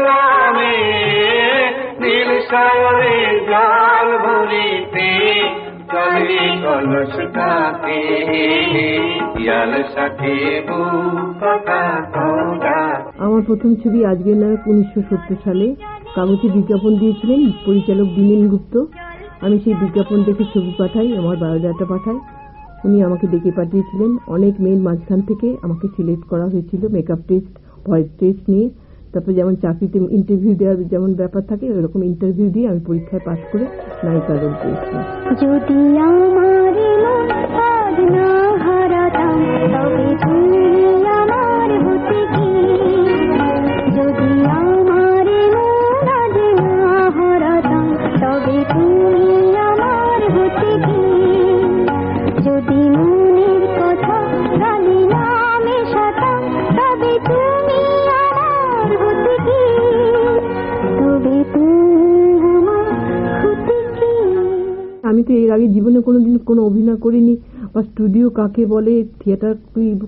গেলামে নীল সাগরে ভরিতে চলে কলসটাকে পিয়াল সাথে আমার প্রথম ছবি আজকের নায়ক উনিশশো সত্তর সালে। কাগজে বিজ্ঞাপন দিয়েছিলেন পরিচালক দিনেন গুপ্ত। আমি সেই বিজ্ঞাপন দেখে ছবি পাঠাই, আমার বায়োডাটা পাঠাই। উনি আমাকে ডেকে পাঠিয়েছিলেন। অনেক মেয়ের মাঝখান থেকে আমাকে সিলেক্ট করা হয়েছিল মেকআপ টেস্ট ভয়েস টেস্ট নিয়ে। তারপর যেমন চাকরিতে ইন্টারভিউ দেওয়ার যেমন ব্যাপার থাকে, ওরকম ইন্টারভিউ দিয়ে আমি পরীক্ষায় পাশ করে নায়িকা রোল পেয়েছি যদি আমার আমি তো এর আগে জীবনে কোনোদিন কোনো অভিনয় করিনি বা স্টুডিও কাকে বলে থিয়েটার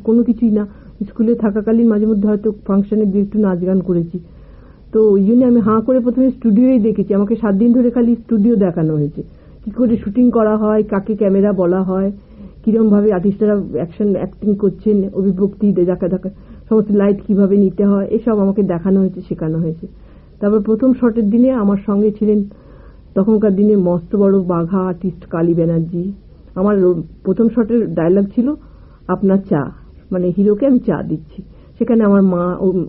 কোনো কিছুই না। স্কুলে থাকাকালীন মাঝে মধ্যে হয়তো ফাংশনে দু একটু নাচ গান করেছি। তো ওই জন্য আমি হাঁ করে প্রথমে স্টুডিওই দেখেছি। আমাকে সাত দিন ধরে খালি স্টুডিও দেখানো হয়েছে। কি করে শুটিং করা হয়, কাকে ক্যামেরা বলা হয়, কিরম ভাবে আর্টিস্টরা অ্যাকশন অ্যাক্টিং করছেন অভিভক্তি দেখা দেখা, সমস্ত লাইট কীভাবে নিতে হয়, এসব আমাকে দেখানো হয়েছে, শেখানো হয়েছে। তারপর প্রথম শটের দিনে আমার সঙ্গে ছিলেন তখনকার দিনে মস্ত বড় বাঘা, আর্টিস্ট কালী ব্যানার্জি। আমার প্রথম শটের ডায়লগ ছিল, আপনার চা। মানে হিরোকে আমি চা দিচ্ছি। সেখানে আমার মা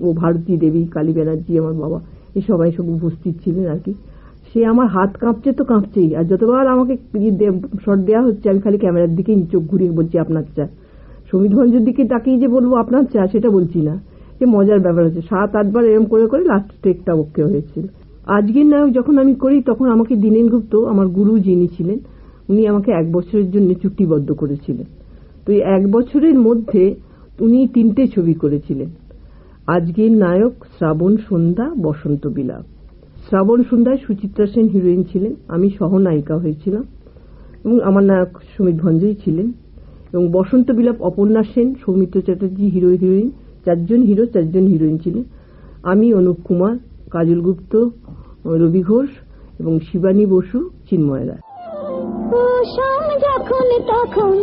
ও ভারতী দেবী, কালী ব্যানার্জি, আমার বাবা এই সবাই সব উপস্থিত ছিলেন আর কি। সে আমার হাত কাঁপছে তো কাঁপছেই, আর যতবার আমাকে শট দেওয়া হচ্ছে, আমি খালি ক্যামেরার দিকে চোখ ঘুরিয়ে বলছি, আপনার চা। সমিত ভঞ্জের দিকে তাকিয়ে যে বলব, আপনার চা? সেটা বলছি না। যে মজার ব্যাপার হচ্ছে, সাত, আটবার এরম করে করে লাস্ট টেকটা ওকে হয়েছিল। আজকের নায়ক যখন আমি করি, তখন আমাকে দীনেন গুপ্ত আমার গুরু যিনি ছিলেন, উনি আমাকে এক বছরের জন্য চুক্তিবদ্ধ করেছিলেন। তো এই এক বছরের মধ্যে উনি তিনটে ছবি করেছিলেন। আজকের নায়ক শ্রাবণ সন্ধ্যা, বসন্ত বিলাপ। শ্রাবণ সন্ধ্যায় সুচিত্রা সেন হিরোইন ছিলেন, আমি সহনায়িকা হয়েছিলাম, এবং আমার নায়ক সুমিত ভঞ্জই ছিলেন, এবং বসন্ত বিলাপ অপর্ণা সেন, সৌমিত্র চ্যাটার্জি হিরো হিরোইন, চারজন হিরো, চারজন হিরোইন ছিলেন, আমি অনুপ কুমার, কাজল গুপ্ত রবি ঘোষ এবং শিবানী বসু চিন্ময় রায়। যখন তখন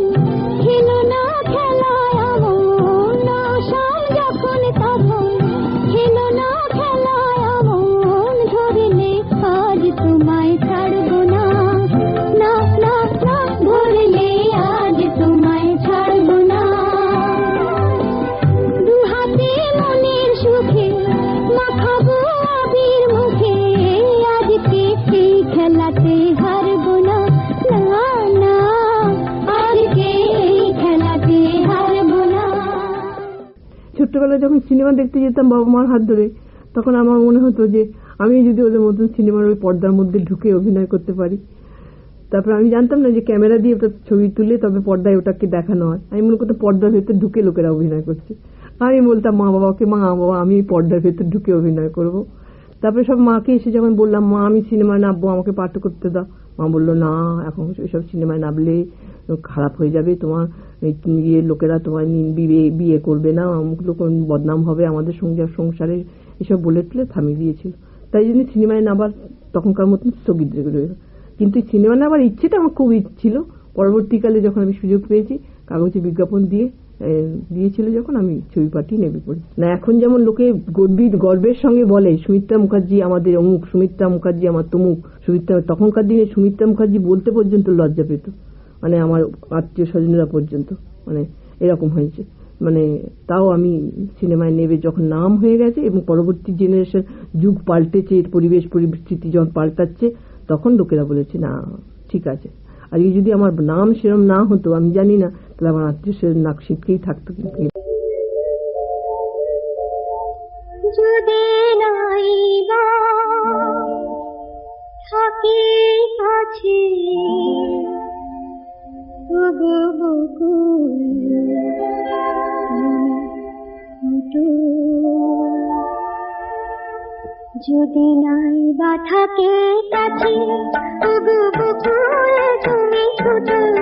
ছোট্টবেলায় যখন সিনেমা দেখতে যেতাম বাবা মার হাত ধরে, তখন আমার মনে হতো যে, আমি যদি ওদের মতন সিনেমার ওই পর্দার মধ্যে ঢুকে অভিনয় করতে পারি। তারপর আমি জানতাম না যে ক্যামেরা দিয়ে ওটা ছবি তুলে তবে পর্দায় ওটাকে দেখানো হয়। আমি মনে করতাম পর্দার ভেতর ঢুকে লোকেরা অভিনয় করছে। আমি বলতাম, মা বাবাকে, মা বাবা, আমি পর্দার ভেতর ঢুকে অভিনয় করব। তারপরে সব মাকে এসে যখন বললাম, মা, আমি সিনেমায় নামবো, আমাকে পাঠ করতে দাও। মা বলল, না, এখন ওইসব সিনেমায় নামলে খারাপ হয়ে যাবে। তোমার ইয়ে লোকেরা তোমার বিয়ে করবে না, অমুক লোক বদনাম হবে আমাদের সংসার সংসারে। এসব বলে টুলে থামিয়ে দিয়েছিল। তাই জন্য সিনেমায় নাবার তখনকার মতন স্থগিত রইল। কিন্তু সিনেমা নামার ইচ্ছেটা আমার খুব ছিল। পরবর্তীকালে যখন আমি সুযোগ পেয়েছি, কাগজে বিজ্ঞাপন দিয়ে দিয়েছিল যখন আমি ছবি পাঠিয়ে নেবে পড়ি না, এখন যেমন লোকে গর্বিত, গর্বের সঙ্গে বলে, সুমিত্রা মুখার্জি আমাদের অমুক, সুমিত্রা মুখার্জি আমার তমুক, সুমিত্রা, তখনকার দিনে সুমিত্রা মুখার্জি বলতে পর্যন্ত লজ্জা পেত। মানে আমার আত্মীয় স্বজনরা পর্যন্ত। মানে এরকম হয়েছে। মানে তাও আমি সিনেমায় নেবে যখন নাম হয়ে গেছে এবং পরবর্তী জেনারেশন যুগ পাল্টেছে, পরিবেশ পরিস্থিতি যখন পাল্টাচ্ছে, তখন লোকেরা বলেছে, না, ঠিক আছে। আজকে যদি আমার নাম সেরম না হতো, আমি জানি না, তাহলে আমার আত্মীয় স্বজন নাক সিটকেই থাকতো যদি নাইবা থাকে যদি নাই বা থাকে কাছে তবু বকুল তুমি ছোটো